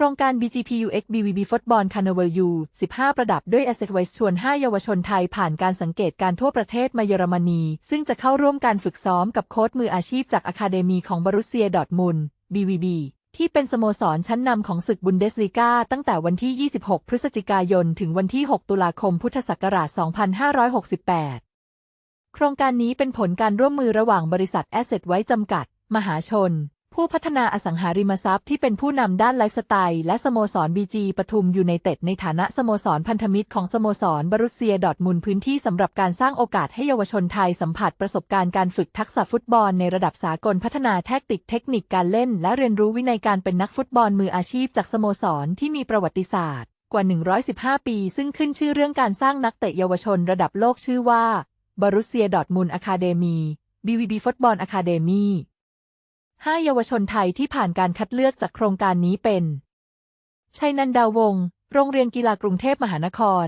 ครงการ BGPUX BVB Football Carnival U 15 ประดับด้วย Asset Wise ชวน 5 เยาวชนไทยผ่านการสังเกตการทั่วประเทศมาเยอรมนี ซึ่งจะเข้าร่วมการฝึกซ้อมกับโค้ชมืออาชีพจากอะคาเดมีของบรุเซียดอทมุน BVB ที่เป็นสโมสรชั้นนำของศึกบุนเดสลีกาตั้งแต่วันที่ 26 พฤศจิกายน ถึงวันที่ 6 ตุลาคม พุทธศักราช 2568 โครงการนี้เป็นผลการร่วมมือระหว่างบริษัท Asset ไว้จำกัด มหาชน ผู้พัฒนาอสังหาริมทรัพย์ที่เป็นผู้นำด้านไลฟ์สไตล์และสโมสรบีจีปทุมยูไนเต็ดในฐานะสโมสรพันธมิตรของสโมสรบรุเซียดอทมุนพื้นที่สำหรับการสร้างโอกาสให้เยาวชนไทยสัมผัสประสบการณ์การฝึกทักษะฟุตบอลในระดับสากลพัฒนาแทคติกเทคนิคการเล่น และเรียนรู้วินัยการเป็นนักฟุตบอลมืออาชีพจากสโมสรที่มีประวัติศาสตร์ กว่า 115 ปี ซึ่งขึ้นชื่อเรื่องการสร้างนักเตะเยาวชนระดับโลกชื่อว่าบรุเซียดอทมุนอะคาเดมี BVB ฟุตบอลอะคาเดมี ห้าเยาวชนไทยที่ผ่านการคัดเลือกจากโครงการนี้เป็นชัยนันดาวงศ์โรงเรียนกีฬากรุงเทพมหานคร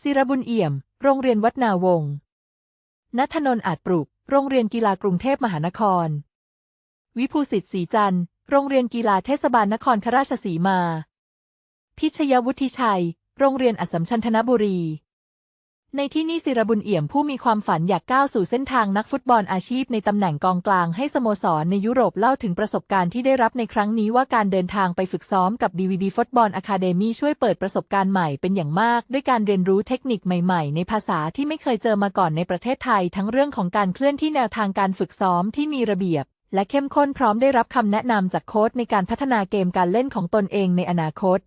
ศิรบุญเอี่ยม โรงเรียนวัดนาวงศ์นัทนนท์อาจปรุก โรงเรียนกีฬากรุงเทพมหานคร วิภูสิทธิ์ศรีจันทร์ โรงเรียนกีฬาเทศบาลนครคราชสีมา พิชยวุฒิชัย โรงเรียนอัสสัมชัญธนบุรี ในที่นี่ศิรบุญเอี่ยมผู้มีความฝันอยากก้าวสู่เส้นทางนักฟุตบอลอาชีพในตำแหน่งกองกลางให้สโมสรในยุโรปเล่าถึงประสบการณ์ที่ได้รับในครั้งนี้ว่าการเดินทางไปฝึกซ้อมกับ BVB Football Academy ช่วยเปิดประสบการณ์ใหม่เป็นอย่างมาก ด้วยการเรียนรู้เทคนิคใหม่ๆ ในภาษาที่ไม่เคยเจอมาก่อนในประเทศไทย ทั้งเรื่องของการเคลื่อนที่แนวทางการฝึกซ้อมที่มีระเบียบ และเข้มข้นพร้อมได้รับคำแนะนำจากโค้ชในการพัฒนาเกมการเล่นของตนเองในอนาคต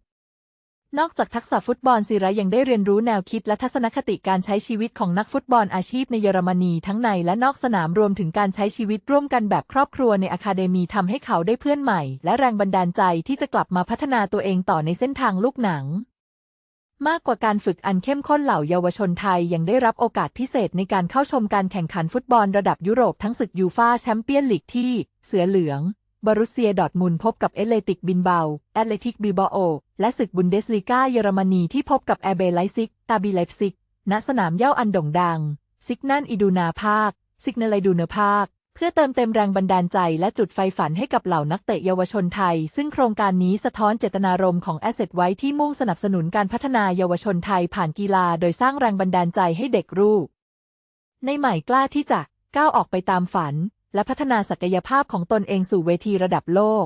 นอกจากทักษะฟุตบอลศิระยังได้เรียนรู้แนวคิดและทัศนคติการใช้ชีวิตของนักฟุตบอลอาชีพในเยอรมนีทั้งในและนอกสนามรวมถึงการใช้ชีวิตร่วมกันแบบครอบครัวในอะคาเดมีทำให้เขาได้เพื่อนใหม่ และแรงบันดาลใจที่จะกลับมาพัฒนาตัวเองต่อในเส้นทางลูกหนัง มากกว่าการฝึกอันเข้มข้นเหล่าเยาวชนไทยยังได้รับโอกาสพิเศษในการเข้าชมการแข่งขันฟุตบอลระดับยุโรปทั้งศึกยูฟาแชมเปี้ยนลีกที่ เสือเหลือง บรุเซียดอทมุนพบกับเอเลติกบินเบา แอตเลติกบิบาโอ และศึกบุนเดสลีกาเยอรมนีที่พบกับแอเบไลซิก ตาบีไลซิก ณ สนามเย้าอันโด่งดัง ซิกนันอิดูนาภาค ซิกเนไลดูเนภาค เพื่อเติมเต็มแรงบันดาลใจและจุดไฟฝันให้กับเหล่านักเตะเยาวชนไทย ซึ่งโครงการนี้สะท้อนเจตนารมณ์ของ Asset ไว้ที่มุ่งสนับสนุนการพัฒนาเยาวชนไทยผ่านกีฬา โดยสร้างแรงบันดาลใจให้เด็กรู้ ในใหม่กล้าที่จะก้าวออกไปตามฝัน และพัฒนาศักยภาพของตนเองสู่เวทีระดับโลก